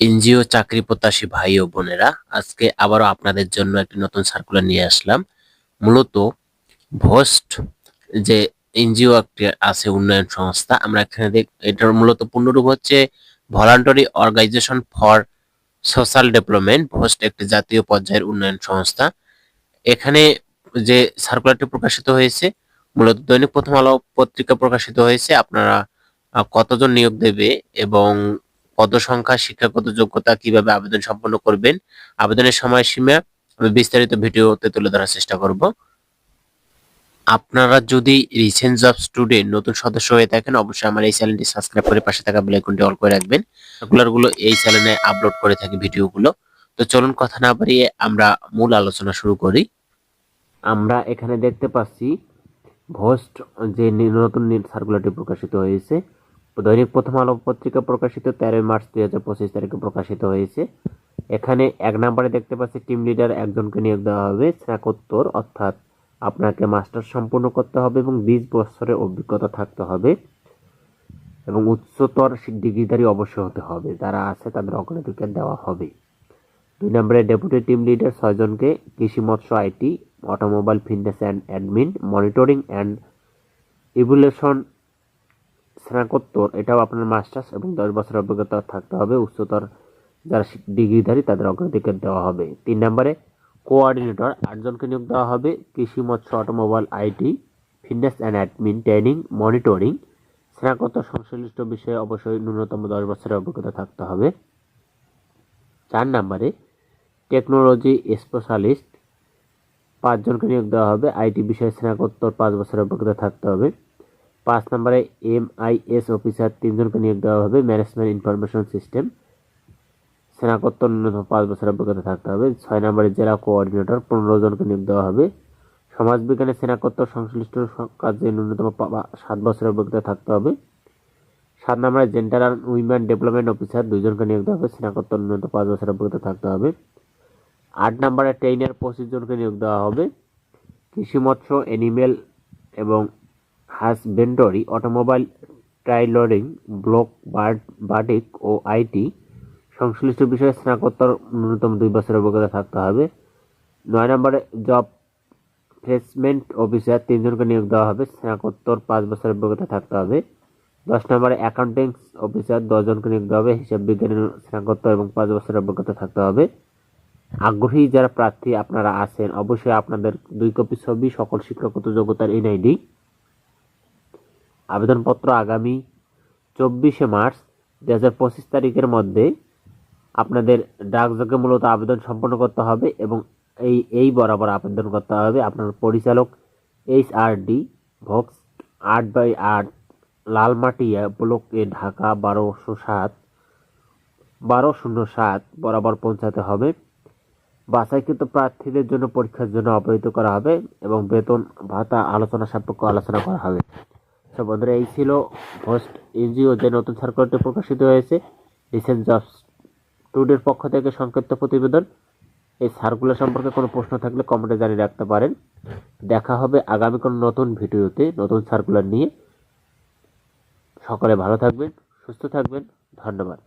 NGO চাকরি প্রত্যাশী ভাই ও বোনেরা, আজকে আবারও আপনাদের জন্য একটি নতুন সার্কুলার নিয়ে আসলাম। মূলত ভোস্ট যে এনজিও একটি আছে উন্নয়ন সংস্থা, আমরা এখানে দেখ, এটার মূলত পূর্ণরূপ হচ্ছে voluntary organization for social development VOSD একটি জাতীয় পর্যায়ের উন্নয়ন সংস্থা। এখানে যে সার্কুলারটি প্রকাশিত হয়েছে, মূলত দৈনিক প্রথম আলো পত্রিকা প্রকাশিত হয়েছে, আপনারা কতজন নিয়োগ দেবে এবং পদ সংখ্যা শিক্ষাগত যোগ্যতা কীভাবে আবেদন সম্পন্ন করবেন, আবেদনের সময়সীমা আমি বিস্তারিত ভিডিওতে তুলে ধরার চেষ্টা করব। আপনারা যদি রিসেন্ট জব স্টুডেন্ট, নতুন সদস্য হয়ে থাকেন, অবশ্যই আমার এই চ্যানেলটি সাবস্ক্রাইব করে পাশে থাকা আইকনটি অল করে রাখবেন। গুলো এই চ্যানেলে আপলোড করে থাকি ভিডিওগুলো। তো চলুন কথা না বাড়িয়ে আমরা মূল আলোচনা শুরু করি। আমরা এখানে দেখতে পাচ্ছি ভোস্ট যে নতুন সার্কুলারটি প্রকাশিত হয়েছে দৈনিক প্রথম আলো পত্রিকা প্রকাশিত তেরোই মার্চ দুই হাজার পঁচিশ তারিখে প্রকাশিত হয়েছে। এখানে এক নম্বরে দেখতে পাচ্ছি টিম লিডার একজনকে নিয়োগ দেওয়া হবে, স্নাতকোত্তর, অর্থাৎ আপনাকে মাস্টার সম্পূর্ণ করতে হবে এবং বিশ বছরের অভিজ্ঞতা থাকতে হবে এবং উচ্চতর ডিগ্রিধারী অবশ্যই হতে হবে। যারা আছে তাদের অগ্রাধিকার দেওয়া হবে। দুই নম্বরে ডেপুটি টিম লিডার ছয়জনকে কৃষি মৎস্য IT automobile fitness and admin monitoring and evaluation স্নাতকোত্তর এটাও আপনার মাস্টার্স এবং দশ বছরের অভিজ্ঞতা থাকতে হবে। উচ্চতর যারা ডিগ্রিধারী, তাদের অগ্রাধিকার দেওয়া হবে। তিন নম্বরে, কোঅর্ডিনেটর, আটজনকে নিয়োগ দেওয়া হবে। কৃষি, মৎস্য, automobile, IT, fitness and admin, training, monitoring. স্নাতকোত্তর সংশ্লিষ্ট বিষয়ে অবশ্যই ন্যূনতম দশ বছরের অভিজ্ঞতা থাকতে হবে। চার নম্বরে, টেকনোলজি স্পেশালিস্ট, পাঁচজনকে নিয়োগ দেওয়া হবে। আইটি বিষয়ে স্নাতকোত্তর পাঁচ বছরের অভিজ্ঞতা থাকতে হবে। পাঁচ নম্বরে এমআইএস অফিসার তিনজনকে নিয়োগ দেওয়া হবে, ম্যানেজমেন্ট ইনফরমেশন সিস্টেম। স্নাতকোত্তর ন্যূনতম পাঁচ বছরের অভিজ্ঞতা থাকতে হবে। ছয় নম্বরে জেলা কোঅর্ডিনেটর, পনেরো জনকে নিয়োগ দেওয়া হবে। সমাজবিজ্ঞানে স্নাতকোত্তর সংশ্লিষ্ট কাজে ন্যূনতম সাত বছরের অভিজ্ঞতা থাকতে হবে। সাত নম্বরে gender and women development officer, দুইজনকে নিয়োগ দেওয়া হবে। স্নাতকোত্তর ন্যূনতম পাঁচ বছরের অভিজ্ঞতা থাকতে হবে। আট নম্বরে ট্রেইনার পঁচিশ জনকে নিয়োগ দেওয়া হবে। কৃষি, মৎস্য অ্যানিমেল এবং হাসবেন্ডরি, অটোমোবাইল ট্রাইলরিং ব্লক বার্ড বার্ডিক ও আইটি সংশ্লিষ্ট বিষয়ে স্নাতকোত্তর ন্যূনতম দুই বছরের অভিজ্ঞতা থাকতে হবে। নয় নম্বরে, জব প্লেসমেন্ট অফিসার তিনজনকে নিয়োগ দেওয়া হবে। স্নাতকোত্তর পাঁচ বছরের অভিজ্ঞতা থাকতে হবে। দশ নম্বরে অ্যাকাউন্টিং অফিসার দশজনকে নিয়োগ দেওয়া হবে। হিসাব বিজ্ঞানের স্নাতকোত্তর এবং পাঁচ বছরের অভিজ্ঞতা থাকতে হবে। আগ্রহী যারা প্রার্থী আপনারা আছেন, অবশ্যই আপনাদের দুই কপি ছবি, সকল শিক্ষাগত যোগ্যতার এনআইডি আবেদনপত্র আগামী চব্বিশে মার্চ দু হাজার পঁচিশ তারিখের মধ্যে আপনাদের ডাকযোগে মূলত আবেদন সম্পন্ন করতে হবে এবং এই এই বরাবর আবেদন করতে হবে। আপনার পরিচালক এইচ আর ডি ভক্স আট বাই আট লালমাটিয়া ব্লক ঢাকা বারোশো সাত, বারো শূন্য সাত বরাবর পৌঁছাতে হবে। বাছাইকৃত প্রার্থীদের জন্য পরীক্ষার জন্য অবহিত করা হবে এবং বেতন ভাতা আলোচনা সাপেক্ষ আলোচনা করা হবে। তো বন্ধুরা, এই ছিল হোস্ট এনজিও যে নতুন সার্কুলারটি প্রকাশিত হয়েছে। রিসেন্ট জবস টুডের পক্ষ থেকে সংক্ষিপ্ত প্রতিবেদন। এই সার্কুলার সম্পর্কে কোনো প্রশ্ন থাকলে কমেন্টে জানিয়ে রাখতে পারেন। দেখা হবে আগামী কোনো নতুন ভিডিওতে, নতুন সার্কুলার নিয়ে। সকলে ভালো থাকবেন, সুস্থ থাকবেন। ধন্যবাদ।